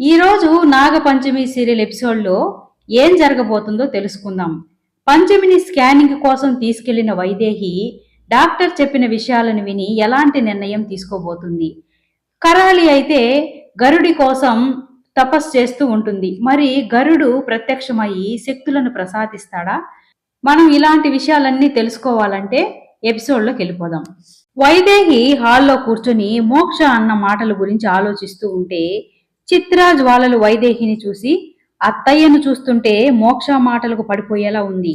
ఈరోజు నాగపంచమి సీరియల్ ఎపిసోడ్లో ఏం జరగబోతుందో తెలుసుకుందాం. పంచమిని స్కానింగ్ కోసం తీసుకెళ్ళిన వైదేహి డాక్టర్ చెప్పిన విషయాలను విని ఎలాంటి నిర్ణయం తీసుకోబోతుంది. కరాలి అయితే గరుడి కోసం తపస్సు చేస్తూ ఉంటుంది. మరి గరుడు ప్రత్యక్షమయ్యి శక్తులను ప్రసాదిస్తాడా? మనం ఇలాంటి విషయాలన్నీ తెలుసుకోవాలంటే ఎపిసోడ్లోకి వెళ్ళిపోదాం. వైదేహి హాల్లో కూర్చొని మోక్ష అన్న మాటల గురించి ఆలోచిస్తూ ఉంటే చిత్ర జ్వాలలు వైదేహిని చూసి అత్తయ్యను చూస్తుంటే మోక్ష మాటలకు పడిపోయేలా ఉంది.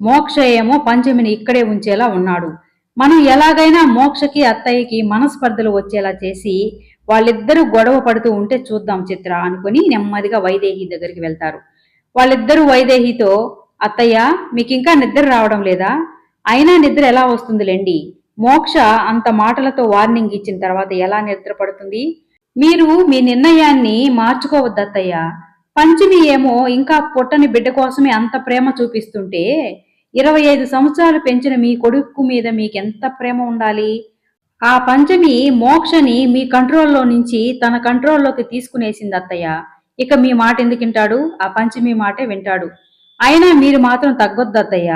మోక్ష ఏమో పంచమిని ఇక్కడే ఉంచేలా ఉన్నాడు. మనం ఎలాగైనా మోక్షకి అత్తయ్యకి మనస్పర్ధలు వచ్చేలా చేసి వాళ్ళిద్దరూ గొడవ పడుతూ ఉంటే చూద్దాం చిత్ర అనుకుని నెమ్మదిగా వైదేహి దగ్గరికి వెళ్తారు. వాళ్ళిద్దరూ వైదేహితో అత్తయ్య మీకు ఇంకా నిద్ర రావడం లేదా? అయినా నిద్ర ఎలా వస్తుందిలేండి? మోక్ష అంత మాటలతో వార్నింగ్ ఇచ్చిన తర్వాత ఎలా నిద్ర పడుతుంది? మీరు మీ నిర్ణయాన్ని మార్చుకోవద్దత్తయ్య పంచమి ఏమో ఇంకా పుట్టని బిడ్డ కోసమే అంత ప్రేమ చూపిస్తుంటే ఇరవై ఐదు సంవత్సరాలు పెంచిన మీ కొడుకు మీద మీకెంత ప్రేమ ఉండాలి? ఆ పంచమి మోక్షని మీ కంట్రోల్లో నుంచి తన కంట్రోల్లోకి తీసుకునేసింది అత్తయ్య. ఇక మీ మాట ఎందుకు వింటాడు? ఆ పంచమి మాటే వింటాడు. అయినా మీరు మాత్రం తగ్గొద్దు అత్తయ్య.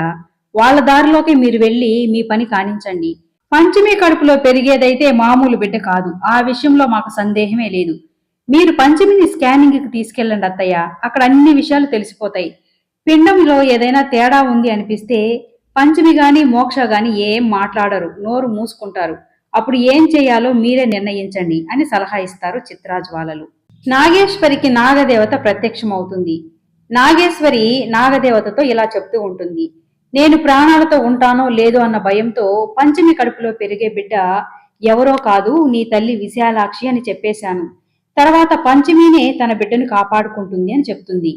వాళ్ళ దారిలోకి మీరు వెళ్ళి మీ పని కానించండి. పంచమి కడుపులో పెరిగేదైతే మామూలు బిడ్డ కాదు. ఆ విషయంలో మాకు సందేహమే లేదు. మీరు పంచమిని స్కానింగ్కి తీసుకెళ్ళండి అత్తయ్య. అక్కడ అన్ని విషయాలు తెలిసిపోతాయి. పిండంలో ఏదైనా తేడా ఉంది అనిపిస్తే పంచమి గాని మోక్ష గాని ఏం మాట్లాడరు. నోరు మూసుకుంటారు. అప్పుడు ఏం చేయాలో మీరే నిర్ణయించండి అని సలహా ఇస్తారు చిత్రాజ్వాలలు నాగేశ్వరికి నాగదేవత ప్రత్యక్షమవుతుంది. నాగేశ్వరి నాగదేవతతో ఇలా చెప్తూ ఉంటుంది. నేను ప్రాణాలతో ఉంటానో లేదో అన్న భయంతో పంచమి కడుపులో పెరిగే బిడ్డ ఎవరో కాదు నీ తల్లి విశాలాక్షి అని చెప్పేశాను. తర్వాత పంచమినే తన బిడ్డను కాపాడుకుంటుంది అని చెప్తుంది.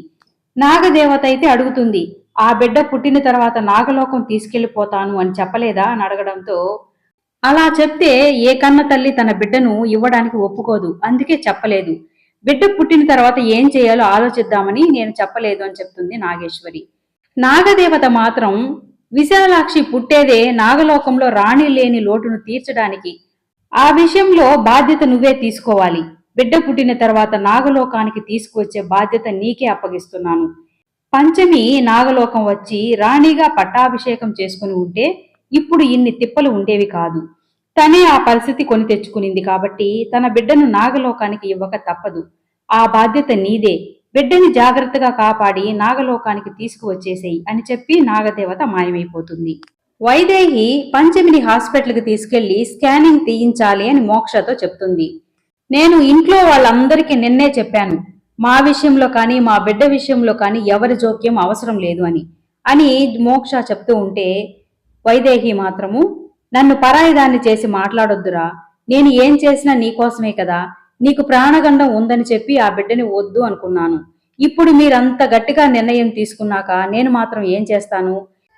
నాగదేవత అయితే అడుగుతుంది ఆ బిడ్డ పుట్టిన తర్వాత నాగలోకం తీసుకెళ్ళిపోతాను అని చెప్పలేదా? అని అడగడంతో అలా చెప్తే ఏ కన్న తల్లి తన బిడ్డను ఇవ్వడానికి ఒప్పుకోదు అందుకే చెప్పలేదు. బిడ్డ పుట్టిన తర్వాత ఏం చేయాలో ఆలోచిద్దామని నేను చెప్పలేదు అని చెప్తుంది నాగేశ్వరి. నాగదేవత మాత్రం విశాలాక్షి పుట్టేదే నాగలోకంలో రాణి లేని లోటును తీర్చడానికి ఆ విషయంలో బాధ్యత నువ్వే తీసుకోవాలి. బిడ్డ పుట్టిన తర్వాత నాగలోకానికి తీసుకువచ్చే బాధ్యత నీకే అప్పగిస్తున్నాను. పంచమి నాగలోకం వచ్చి రాణిగా పట్టాభిషేకం చేసుకుని ఉంటే ఇప్పుడు ఇన్ని తిప్పలు ఉండేవి కాదు. తనే ఆ పరిస్థితి కొని తెచ్చుకునింది కాబట్టి తన బిడ్డను నాగలోకానికి ఇవ్వక తప్పదు. ఆ బాధ్యత నీదే. బిడ్డని జాగ్రత్తగా కాపాడి నాగలోకానికి తీసుకువచ్చేసేయి అని చెప్పి నాగదేవత మాయమైపోతుంది. వైదేహి పంచమిని హాస్పిటల్కి తీసుకెళ్ళి స్కానింగ్ తీయించాలి అని మోక్షతో చెప్తుంది. నేను ఇంట్లో వాళ్ళందరికీ నిన్నే చెప్పాను మా విషయంలో కానీ మా బిడ్డ విషయంలో కానీ ఎవరి జోక్యం అవసరం లేదు అని. అని మోక్ష చెప్తూ ఉంటే వైదేహి మాత్రము నన్ను పరాయిదాన్ని చేసి మాట్లాడొద్దురా నేను ఏం చేసినా నీకోసమే కదా నీకు ప్రాణగండం ఉందని చెప్పి ఆ బిడ్డని వద్దు అనుకున్నాను. ఇప్పుడు మీరంత గట్టిగా నిర్ణయం తీసుకున్నాక నేను మాత్రం ఏం చేస్తాను?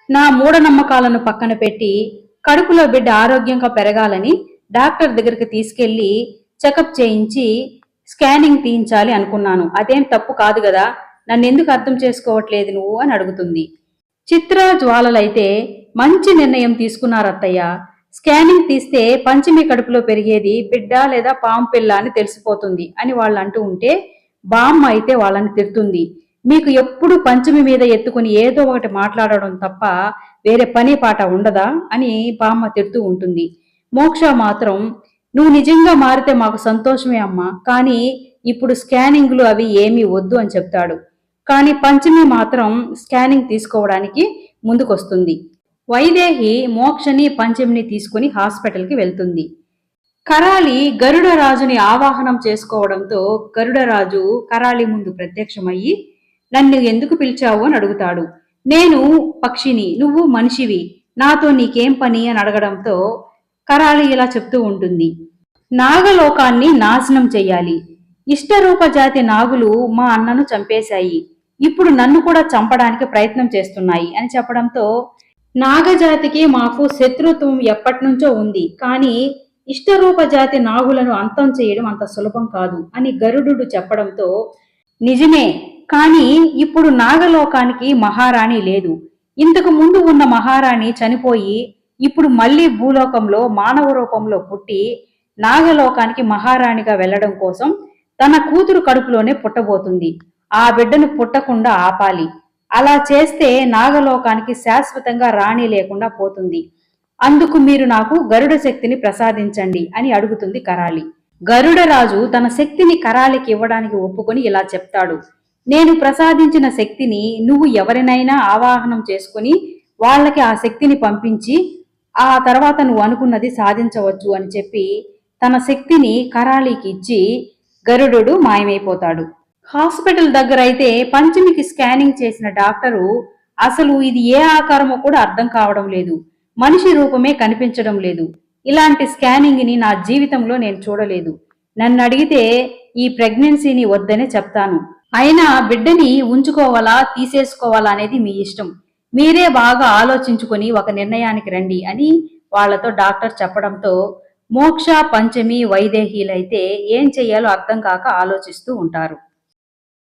నా మూఢనమ్మకాలను పక్కన పెట్టి కడుపులో బిడ్డ ఆరోగ్యంగా పెరగాలని డాక్టర్ దగ్గరికి తీసుకెళ్ళి చెకప్ చేయించి స్కానింగ్ తీయించాలి అనుకున్నాను. అదేం తప్పు కాదు కదా నన్ను ఎందుకు అర్థం చేసుకోవట్లేదు నువ్వు అని అడుగుతుంది. చిత్ర జ్వాలలైతే మంచి నిర్ణయం తీసుకున్నారు అత్తయ్య స్కానింగ్ తీస్తే పంచమి కడుపులో పెరిగేది బిడ్డ లేదా పాము పిల్ల అని తెలిసిపోతుంది అని వాళ్ళు అంటూ ఉంటే బామ్మ అయితే వాళ్ళని తిడుతుంది. మీకు ఎప్పుడు పంచమి మీద ఎత్తుకుని ఏదో ఒకటి మాట్లాడడం తప్ప వేరే పని పాట ఉండదా అని బామ్మ తిడుతూ ఉంటుంది. మోక్ష మాత్రం నువ్వు నిజంగా మారితే మాకు సంతోషమే అమ్మా కానీ ఇప్పుడు స్కానింగ్లు అవి ఏమీ వద్దు అని చెప్తాడు. కానీ పంచమి మాత్రం స్కానింగ్ తీసుకోవడానికి ముందుకొస్తుంది. వైదేహి మోక్షని పంచమిని తీసుకుని హాస్పిటల్కి వెళ్తుంది. కరాలి గరుడరాజుని ఆవాహనం చేసుకోవడంతో గరుడరాజు కరాలి ముందు ప్రత్యక్షమయ్యి నన్ను ఎందుకు పిలిచావు? అని అడుగుతాడు. నేను పక్షిని నువ్వు మనిషివి నాతో నీకేం పని? అని అడగడంతో కరాలి ఇలా చెప్తూ ఉంటుంది. నాగలోకాన్ని నాశనం చెయ్యాలి. ఇష్టరూప జాతి నాగులు మా అన్నను చంపేశాయి. ఇప్పుడు నన్ను కూడా చంపడానికి ప్రయత్నం చేస్తున్నాయి అని చెప్పడంతో నాగజాతికి మాకు శత్రుత్వం ఎప్పటి నుంచో ఉంది. కానీ ఇష్టరూప జాతి నాగులను అంతం చేయడం అంత సులభం కాదు అని గరుడు చెప్పడంతో నిజమే కానీ ఇప్పుడు నాగలోకానికి మహారాణి లేదు. ఇంతకు ముందు ఉన్న మహారాణి చనిపోయి ఇప్పుడు మళ్ళీ భూలోకంలో మానవ రూపంలో పుట్టి నాగలోకానికి మహారాణిగా వెళ్ళడం కోసం తన కూతురు కడుపులోనే పుట్టబోతుంది. ఆ బిడ్డను పుట్టకుండా ఆపాలి. అలా చేస్తే నాగలోకానికి శాశ్వతంగా రాణి లేకుండా పోతుంది. అందుకు మీరు నాకు గరుడ శక్తిని ప్రసాదించండి అని అడుగుతుంది కరాలి గరుడరాజు తన శక్తిని కరాలికి ఇవ్వడానికి ఒప్పుకొని ఇలా చెప్తాడు. నేను ప్రసాదించిన శక్తిని నువ్వు ఎవరినైనా ఆవాహనం చేసుకుని వాళ్ళకి ఆ శక్తిని పంపించి ఆ తర్వాత నువ్వు అనుకున్నది సాధించవచ్చు అని చెప్పి తన శక్తిని కరాళీకి ఇచ్చి గరుడు మాయమైపోతాడు. హాస్పిటల్ దగ్గర అయితే పంచమికి స్కానింగ్ చేసిన డాక్టరు అసలు ఇది ఏ ఆకారమో కూడా అర్థం కావడం లేదు. మనిషి రూపమే కనిపించడం లేదు. ఇలాంటి స్కానింగ్ని నా జీవితంలో నేను చూడలేదు. నన్ను అడిగితే ఈ ప్రెగ్నెన్సీని వద్దనే చెప్తాను. అయినా బిడ్డని ఉంచుకోవాలా తీసేసుకోవాలా అనేది మీ ఇష్టం. మీరే బాగా ఆలోచించుకొని ఒక నిర్ణయానికి రండి అని వాళ్ళతో డాక్టర్ చెప్పడంతో మోక్ష పంచమి వైదేహీలైతే ఏం చెయ్యాలో అర్థం కాక ఆలోచిస్తూ ఉంటారు.